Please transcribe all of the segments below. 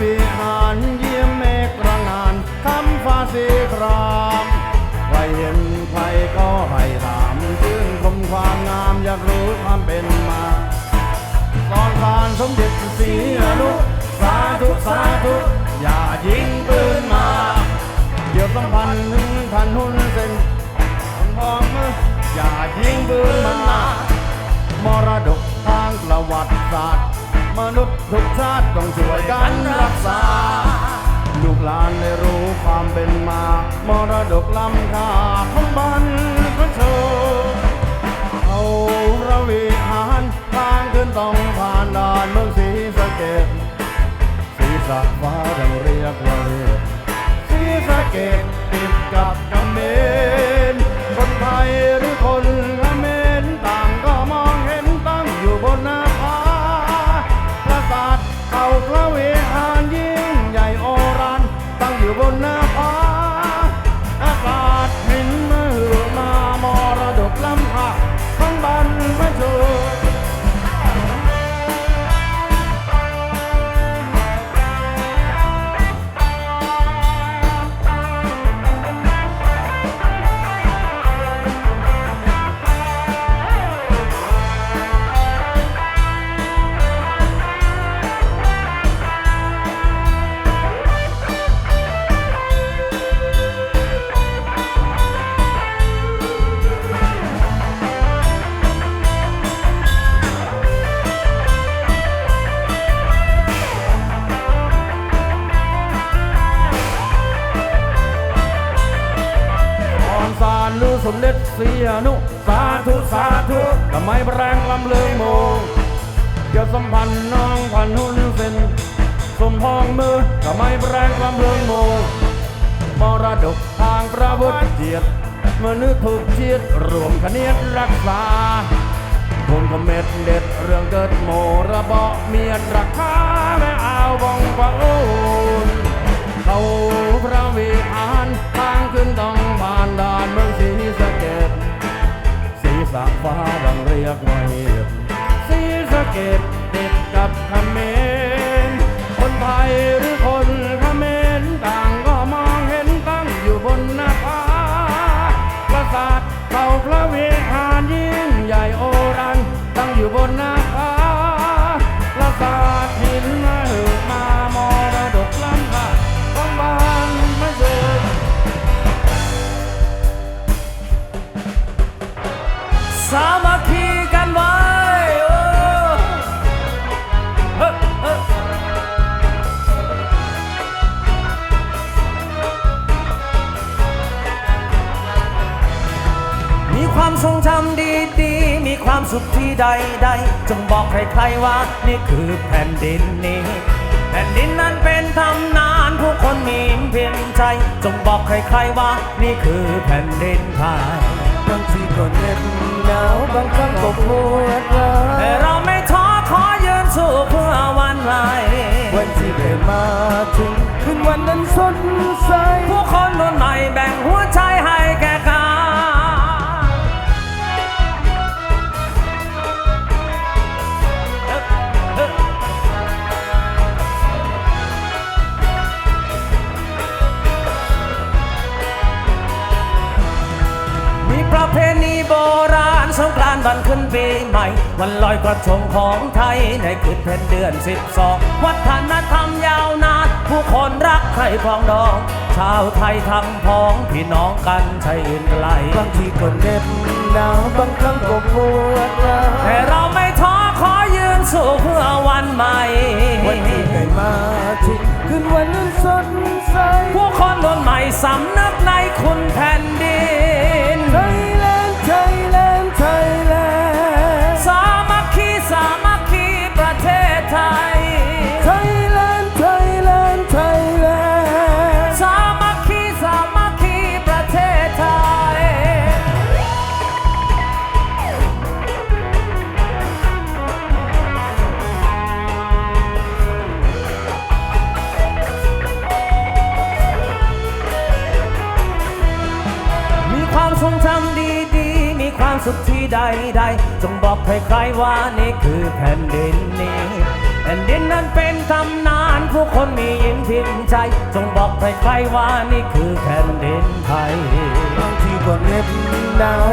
วิหารเยี่ยมเมฆระงานคำฟ้าสีครามใครเห็นใครก็ให้ถามชื่นชมความงามอยากรู้ความเป็นมาตอนผ่านสมเด็จศรีอนุสาธุสาธุอย่ายิงปืนมา เดี๋ยวต้องพันหนึ่งพันหุ่นเส้นพร้อมออย่ายิงปืนมามรดก มรดกล้ำค่าของบรรพชนเอาระวิหารทางขึ้นต้องผ่านด่านเมืองศรีสะเกดศรีสะฟ้าดังเรียกว่าเรียกศรีสะเกด เด็จเสียนุสาธุสาธุทำไมแรงลำเลยโมเกี่ยวสัมพันธ์น้องพันหุ่นเส้นสมพองมือทำไมแรงลำเลยโมมรดกทางประวุฒิเจียรติมนุษย์ถูกเจียดรวมคเนียดรักษา คนก็เม็ดเด็ดเรื่องเกิดโมระเบาะเมียดราคาแม่เอาบองปะโอนเขาพระวิหารทางขึ้นต้องผ่านดา เกดติดกับเขมรคนไทยหรือคนเขมรต่างก็มองเห็นตั้งอยู่บนหน้าผาปราสาทเก่าพระวิหารยิ่งใหญ่โอรันตั้งอยู่บนหน้าผาปราสาทหินมาหึมามรดกล้ำค่าของบ้านพระชนสามำดีๆมีความสุขที่ใดๆจงบอกใครๆว่า นี่คือแผ่นดินนี้ แผ่นดินนั้นเป็นตำนานผู้คนมีเพียงใจ จงบอกใครๆว่า นี่คือแผ่นดินไทยบางทีก็เหน็บหนาวบางครั้งก็ปวดร้าแต่เราไม่ท้อขอยืนสู้เพื่อวันใหม่วันที่ได้มาถึงคืนวันนั้นสดใสผู้คนรุ่นใหม่แบ่งหัวใจให้แก่กัน วันขึ้นปีใหม่ วันลอยกระทงของไทยในคืนเพ็ญเดือนสิบสองวัฒนธรรมยาวนาน ผู้คนรักใครพองดอง ชาวไทยทั้งพ้องพี่น้องกันใช่อื่นไกลบางทีก็เหน็บหนาวบางครั้งก็ปวดร้าวแต่เราไม่ท้อขอยืนสู้เพื่อวันใหม่วันที่ได้มาถึงคืนวันนั้นสดใสผู้คนรุ่นใหม่สำนึกในคุณแผ่นดิน สุขที่ใดๆจงบอกใครๆว่านี่คือแผ่นดินนี้แผ่นดินนั้นเป็นตำนานผู้คนมียิ้มพิมพ์ใจ จงบอกใครๆว่านี่คือแผ่นดินไทยบางทีก็เหน็บหนาว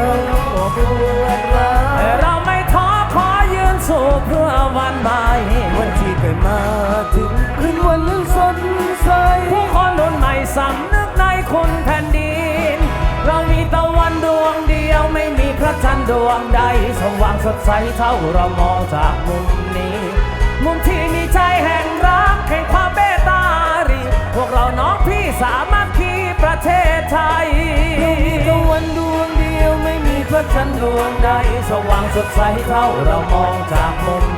ก็ปวดร้าวแต่เราไม่ท้อขอยืนสู้เพื่อวันใหม่วันที่ได้มา ดวงใดสว่างสดใสเท่าเรามองจากมุมนี้ มุมที่มีใจแห่งรักแห่งความเมตตารีพวกเราน้องพี่สามัคคีประเทศไทยมีตะวันดวงเดียวไม่มีพระจันทร์ดวงใด สว่างสดใสเท่าเรามองจากมุม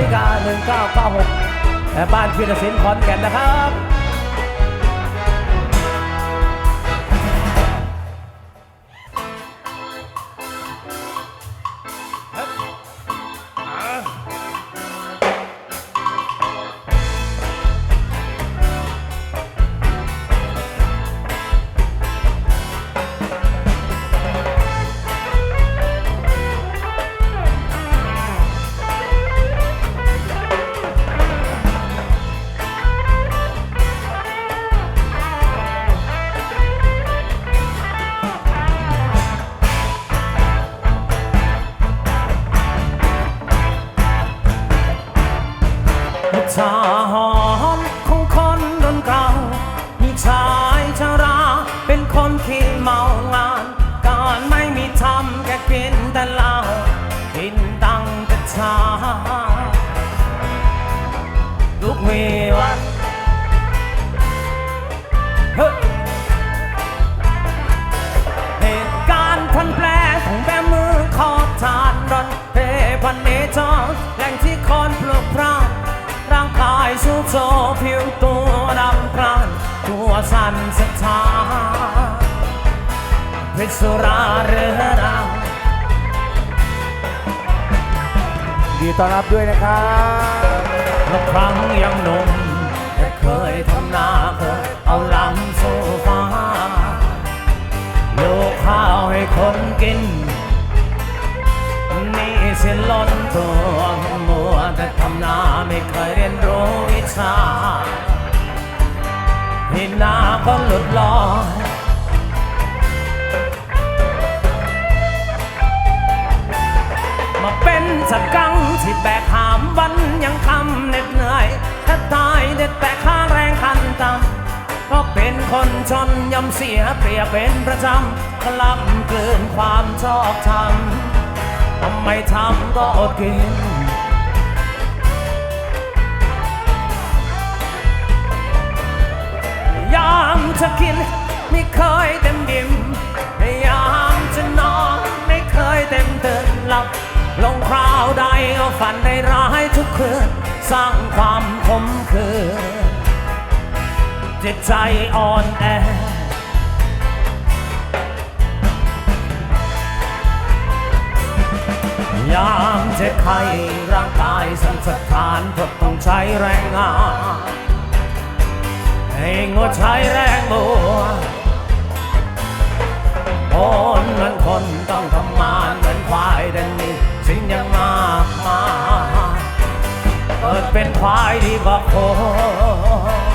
ริกา 1996และบ้านพิรศิลป์ขอนแก่นนะครับ โซผิวตัวดำกรานตัวสั่นสะท้านพิษสุราเรื้อรังดีต้อนรับด้วยนะครับเมื่อครั้งยังหนุ่มแต่เคยทำนาเคยเอาลำสู่ฟ้าโยกข้าวให้คนกินนี่สินล้นตัว แต่ทำนาไม่เคยเรียนรู้วิชาเห็นหน้าก็หลุดลอยมาเป็นสักกังที่แบกหามวันยังคำเหน็ดเหนื่อยถ้าตายเด็ดแต่ค่าแรงคันต่ำเพราะเป็นคนจนย่อมเสียเปรียบเป็นประจำกลับกลืนความชอบธรรมทำไมทำก็อดกิน ยามกิน ไม่เคยเต็มอิ่มยามจะนอนไม่เคยเต็มตื่นหลับ ลงคราวใดก็ฝันได้ร้ายทุกคืน สร้างความขมขื่นจิตใจอ่อนแอยามเจ็บไข้ร่างกายสั่นสะท้านเพราะต้องใช้แรงงาน ให้งดใช้แรงบัวคนเหมือนคนต้องทำงานเหมือนควายแต่นี่สิ่งยังมากมายเกิดเป็นควายดีกว่าคน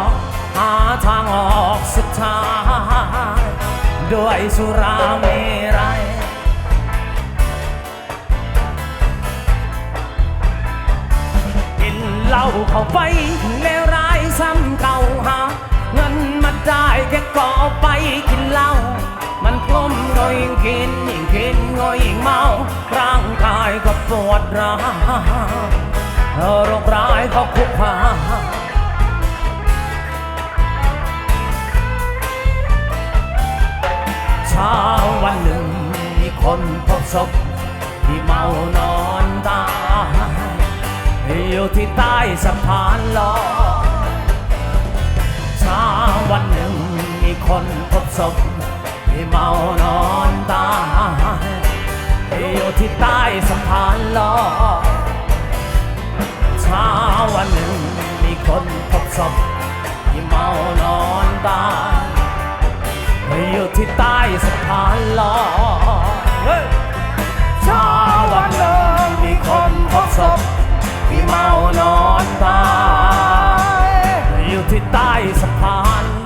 อกหาทางออกสุดท้ายด้วยสุราเมรัยกินเหล้าเข้าไปเลวร้ายซ้ำเก่าหาเงินมาได้แค่ก็เอาไปกินเหล้ามันกลมก็ยิ่งกินยิ่งกินก็ยิ่งเมาร่างกายก็ปวดร้าวโรคร้ายก็คุกคาม เช้าวันหนึ่ง มีคนพบศพที่เมานอนตายอยู่ที่ใต้สะพานลอยเช้าวันหนึ่ง มีคนพบศพที่เมานอนตายอยู่ที่ใต้สะพานลอยเช้าวันหนึ่ง มีคนพบศพที่เมานอนตาย อยู่ที่ใต้สะพานลอยเช้าวันเดิมมีคนพบศพที่เมานอนตายอยู่ที่ใต้สะพาน